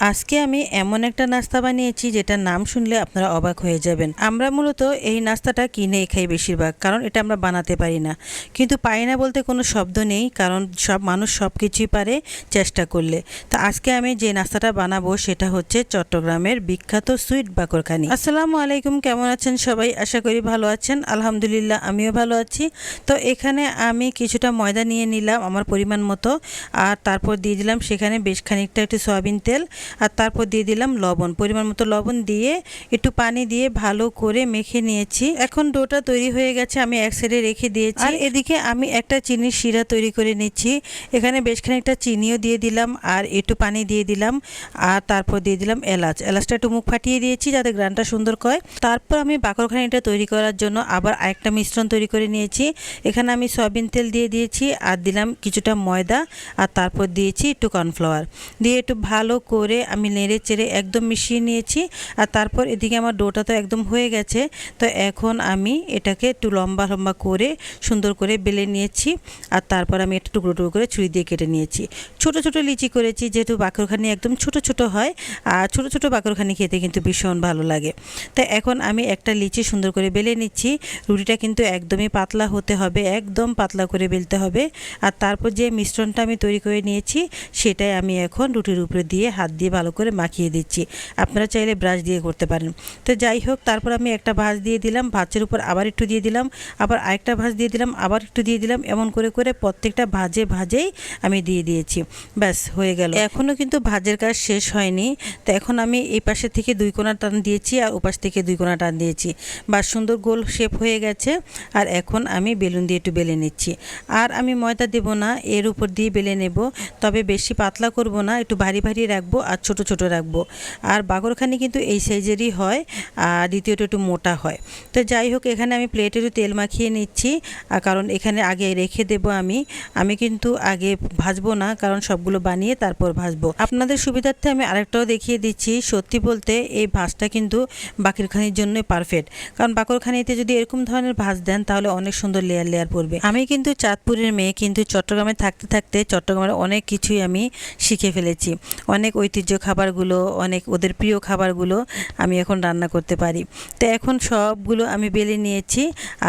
আজকে আমি এমন একটা নাস্তা বানিয়েছি যেটার নাম শুনলে আপনারা অবাক হয়ে যাবেন। আমরা মূলত এই নাস্তাটা কিনেই খাই বেশিরভাগ, কারণ এটা আমরা বানাতে পারি না। কিন্তু পারি না বলতে কোনো শব্দ নেই, কারণ সব মানুষ সব কিছুই পারে চেষ্টা করলে। তা আজকে আমি যে নাস্তাটা বানাবো সেটা হচ্ছে চট্টগ্রামের বিখ্যাত সুইট বাকরখানি। আসসালামু আলাইকুম, কেমন আছেন সবাই? আশা করি ভালো আছেন। আলহামদুলিল্লাহ, আমিও ভালো আছি। তো এখানে আমি কিছুটা ময়দা নিয়ে নিলাম আমার পরিমাণ মতো, আর তারপর দিয়ে দিলাম সেখানে বেশ খানিকটা একটু সয়াবিন তেল। আর তারপর দিয়ে দিলাম লবণ। পরিমাণ মতো লবণ দিয়ে একটু পানি দিয়ে ভালো করে মেখে নিয়েছি। এখন ডোটা তৈরি হয়ে গেছে, আমি এক সাইডে রেখে দিয়েছি। আর এদিকে আমি একটা চিনির শিরা তৈরি করে নিচ্ছি। এখানে বেশ খানিকটা চিনিও দিয়ে দিলাম আর একটু পানি দিয়ে দিলাম আর তারপর দিয়ে দিলাম এলাচ। এলাচটা একটু মুখ ফাটিয়ে দিয়েছি যাতে গ্রানটা সুন্দর হয় তারপর আমি বাকরখানিটা তৈরি করার জন্য আবার আরেকটা মিশ্রণ তৈরি করে নিয়েছি। এখানে আমি সয়াবিন তেল দিয়ে দিয়েছি আর দিলাম কিছুটা ময়দা আর তারপর দিয়েছি একটু কর্নফ্লাওয়ার। দিয়ে একটু ভালো করে আমি নেড়ে চেড়ে একদম মিশিয়ে নিয়েছি আর তারপর এদিকে আমার ডোটা তো একদম হয়ে গেছে। তো এখন আমি এটাকে একটু লম্বা লম্বা করে সুন্দর করে বেলে নিয়েছি আর তারপর আমি একটু টুকরো টুকরো করে ছুরি দিয়ে কেটে নিয়েছি। ছোট ছোট লিচি করেছি, যেহেতু বাকরখানি একদম ছোট ছোট হয় আর ছোট ছোট বাকরখানি খেতে কিন্তু ভীষণ ভালো লাগে। তো এখন আমি একটা লিচি সুন্দর করে বেলে নিচ্ছি, রুটিটা কিন্তু একদমই পাতলা হতে হবে, একদম পাতলা করে বেলতে হবে। আর তারপর যে মিশ্রণটা আমি তৈরি করে নিয়েছি, সেটাই আমি এখন রুটির উপরে দিয়ে হাত দিয়ে ভালো করে মাখিয়ে দিচ্ছি। আপনারা চাইলে ব্রাশ দিয়ে করতে পারেন। তো যাই হোক, তারপর আমি একটা ভাঁজ দিয়ে দিলাম। ভাঁজের উপর আবার একটু দিয়ে দিলাম। আবার আরেকটা ভাঁজ দিয়ে দিলাম। আবার একটু দিয়ে দিলাম। এমন করে করে প্রত্যেকটা ভাজে, ভাজেই আমি দিয়ে দিয়েছি। ব্যাস, হয়ে গেল। এখনও কিন্তু ভাজের কাজ শেষ হয়নি। তো এখন আমি এই পাশে থেকে দুই কোনা টান দিয়েছি আর ওপাশ থেকে দুই কোনা টান দিয়েছি। বা সুন্দর গোল শেপ হয়ে গেছে। আর এখন আমি বেলুন দিয়ে একটু বেলে নিচ্ছি। আর আমি ময়দা দেব না, এর উপর দিয়ে বেলে নেব। তবে বেশি পাতলা করব না, একটু ভারী ভারী রাখব। আর ছোট ছোট রাখব। আর বাগরখানি কিন্তু এই সাইজেরই হয়, আর দ্বিতীয়টা একটু মোটা হয়। তো যাই হোক, এখানে আমি প্লেটে একটু তেল মাখিয়ে নিচ্ছি, আর কারণ এখানে আগে রেখে দেব আমি। আমি কিন্তু আগে ভাজবো না, কারণ সবগুলো বানিয়ে তারপর ভাজবো। আপনাদের সুবিধার্থে আমি আরেকটাও দেখিয়ে দিচ্ছি। সত্যি বলতে এই ভাজটা কিন্তু বাকিরখানির জন্যই পারফেক্ট কারণ বাকরখানিতে যদি এরকম ধরনের ভাজ দেন, তাহলে অনেক সুন্দর লেয়ার লেয়ার পড়বে। আমি কিন্তু চাঁদপুরের মেয়ে, কিন্তু চট্টগ্রামে থাকতে থাকতে চট্টগ্রামের অনেক কিছুই আমি শিখে ফেলেছি। অনেক ঐতিহ্য খাবারগুলো, অনেক ওদের প্রিয় খাবারগুলো আমি এখন রান্না করতে পারি। তো এখন সবগুলো আমি বেলে নিয়েছি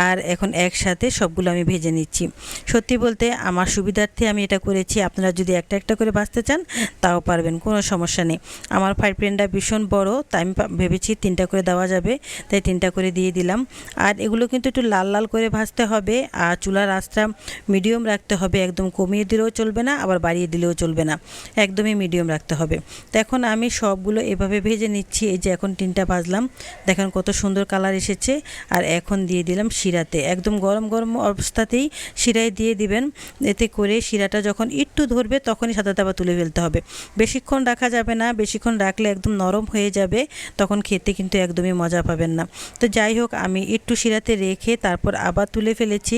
আর এখন একসাথে সবগুলো আমি ভেজে নিচ্ছি। সত্যি বলতে আমার সুবিধার্থে আমি এটা করেছি। আপনারা যদি একটা একটা করে বাঁচতে চান, তাও পারবেন, কোনো সমস্যা নেই। আমার ফ্রাই প্যানটা ভীষণ বড়, তাই আমি ভেবেছি তিনটা করে দেওয়া যাবে, তাই তিনটা করে দিয়ে দিলাম। আর এগুলো কিন্তু একটু লাল লাল করে ভাজতে হবে আর চুলার আঁচটা মিডিয়াম রাখতে হবে। একদম কমিয়ে দিলেও চলবে না, আবার বাড়িয়ে দিলেও চলবে না। একদমই মিডিয়াম রাখতে হবে। তো এখন আমি সবগুলো এভাবে ভেজে নিচ্ছি, এই যে এখন তিনটা ভাজলাম। দেখেন কত সুন্দর কালার এসেছে। আর এখন দিয়ে দিলাম শিরাতে। একদম গরম গরম অবস্থাতেই শিরায় দিয়ে দিবেন। এতে করে শিরাটা যখন একটু ধরবে, তখনই সাদা তাবা তুলে ফেলতে হবে। বেশিক্ষণ রাখা যাবে না। বেশিক্ষণ রাখলে একদম নরম হয়ে যাবে। তখন খেতে কিন্তু একদমই মজা পাবেন না। তো যাই হোক, আমি একটু শিরাতে রেখে তারপর আবার তুলে ফেলেছি।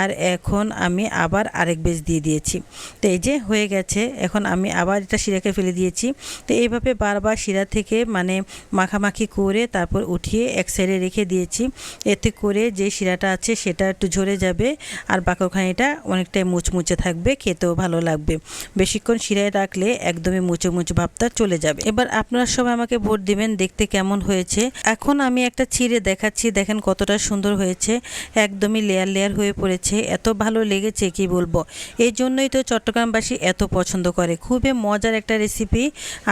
আর এখন আমি আবার আরেক বেজ দিয়ে দিয়েছি। তো এই যে হয়ে গেছে। এখন আমি আবার এটা শিরাকে ফেলে দিয়েছি। তো এইভাবে বারবার শিরা থেকে মানে মাখামাখি করে তারপর উঠিয়ে এক সাইডে রেখে দিয়েছি। এতে করে যে শিরাটা আছে সেটা একটু ঝরে যাবে আর বাকরখানিটা অনেকটাই মুচমুচে থাকবে, খেতেও ভালো লাগবে। বেশিক্ষণ শিরায় রাখলে একদমই মুচে মুচে ভাবটা চলে যাবে। এবার আপনারা সবাই আমাকে ভোট দিবেন, দেখতে কেমন হয়েছে। এখন আমি একটা ছিঁড়ে দেখাচ্ছি, দেখেন কতটা সুন্দর হয়েছে। একদমই লেয়ার লেয়ার হয়ে পড়েছে, এত ভালো লেগেছে কি বলব? এই জন্যই তো চট্টগ্রামবাসী এত পছন্দ করে। খুবই মজার একটা রেসিপি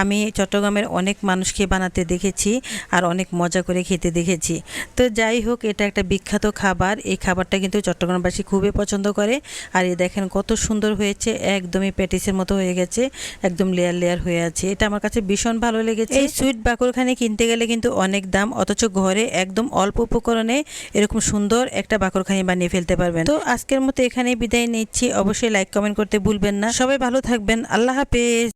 আমি চট্টগ্রামের অনেক মানুষকে বানাতে দেখেছি আর অনেক মজা করে খেতে দেখেছি। তো যাই হোক, এটা একটা বিখ্যাত খাবার। এই খাবারটা কিন্তু চট্টগ্রামবাসী খুবই পছন্দ করে। আর এই দেখেন কত সুন্দর হয়েছে, একদমই প্যাটিসের মতো হয়ে গেছে, একদম লেয়ার লেয়ার হয়ে আছে। এটা আমার কাছে ভীষণ ভালো লেগেছে। এই সুইট বাকরখানি কিনতে গেলে কিন্তু অনেক দাম, অথচ ঘরে একদম অল্প উপকরণে এরকম সুন্দর একটা বাকরখানি বানিয়ে ফেলতে পারবেন। তো আজকের মতো এখানেই বিদায় নিচ্ছি। অবশ্যই লাইক কমেন্ট করতে ভুলবেন না। সবাই ভালো থাকবেন। আল্লাহ হাফেজ।